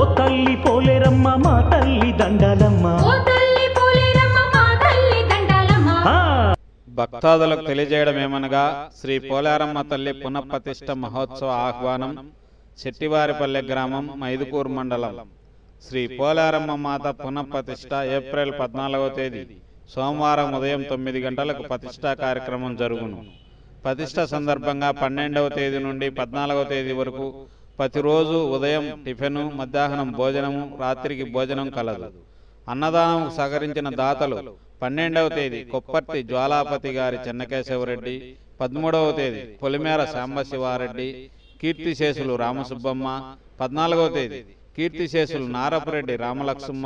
ఓ తల్లి పోలేరమ్మ మా తల్లి దండాలమ్మ. ఓ తల్లి పోలేరమ్మ మా తల్లి దండాలమ్మ. ఆ, భక్తాదులకు తెలియజేయడం ఏమనగా శ్రీ పోలారమ్మ తల్లి పునఃప్రతిష్ఠ మహోత్సవ ఆహ్వానం శెట్టివారిపల్లె గ్రామం మైదుకూరు మండలం. శ్రీ పోలారమ్మ మాత పునఃప్రతిష్ఠ ఏప్రిల్ పద్నాలుగవ తేదీ సోమవారం ఉదయం తొమ్మిది గంటలకు ప్రతిష్టా కార్యక్రమం జరుగును. ప్రతిష్ట సందర్భంగా పన్నెండవ తేదీ నుండి పద్నాలుగవ తేదీ వరకు ప్రతిరోజు ఉదయం టిఫిను మధ్యాహ్నం భోజనము రాత్రికి భోజనం కలదు. అన్నదానం సహకరించిన దాతలు పన్నెండవ తేదీ కొప్పర్తి జ్వాలాపతి గారి చెన్నకేశవరెడ్డి పదమూడవ తేదీ పొలిమేర సాంబశివారెడ్డి కీర్తిశేషులు రామసుబ్బమ్మ పద్నాలుగవ తేదీ కీర్తిశేషులు నారపురెడ్డి రామలక్ష్మ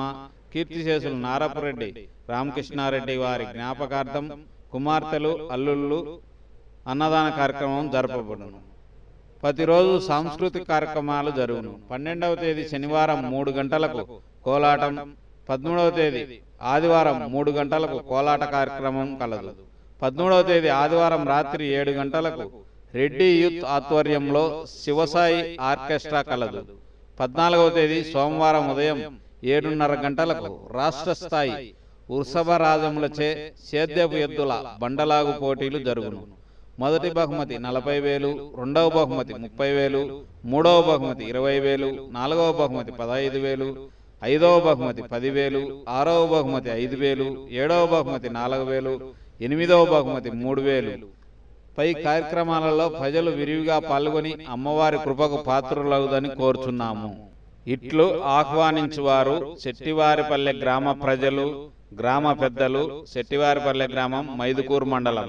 కీర్తిశేషులు నారపురెడ్డి రామకృష్ణారెడ్డి వారి జ్ఞాపకార్థం కుమార్తెలు అల్లుళ్ళు అన్నదాన కార్యక్రమం జరపబడును. ప్రతిరోజు సాంస్కృతిక కార్యక్రమాలు జరుగును. పన్నెండవ తేదీ శనివారం మూడు గంటలకు కోలాటం పదమూడవ తేదీ ఆదివారం మూడు గంటలకు కోలాట కార్యక్రమం కలదు. పదమూడవ తేదీ ఆదివారం రాత్రి ఏడు గంటలకు రెడ్డి యూత్ ఆధ్వర్యంలో శివసాయి ఆర్కెస్ట్రా కలదు. పద్నాలుగవ తేదీ సోమవారం ఉదయం ఏడున్నర గంటలకు రాష్ట్ర స్థాయి వృషభరాజములచే సేద్యపు ఎద్దుల బండలాగు పోటీలు జరుగును. మొదటి బహుమతి నలభై వేలు రెండవ బహుమతి ముప్పై వేలు మూడవ బహుమతి ఇరవై వేలు నాలుగవ బహుమతి పదహైదు వేలు ఐదవ బహుమతి పదివేలు ఆరవ బహుమతి ఐదు వేలు ఏడవ బహుమతి నాలుగు వేలు ఎనిమిదవ బహుమతి మూడు వేలు. పై కార్యక్రమాలలో ప్రజలు విరివిగా పాల్గొని అమ్మవారి కృపకు పాత్రులవుదని కోరుచున్నాము. ఇట్లు ఆహ్వానించువారు శెట్టివారిపల్లె గ్రామ ప్రజలు గ్రామ పెద్దలు శెట్టివారిపల్లె గ్రామం మైదుకూరు మండలం.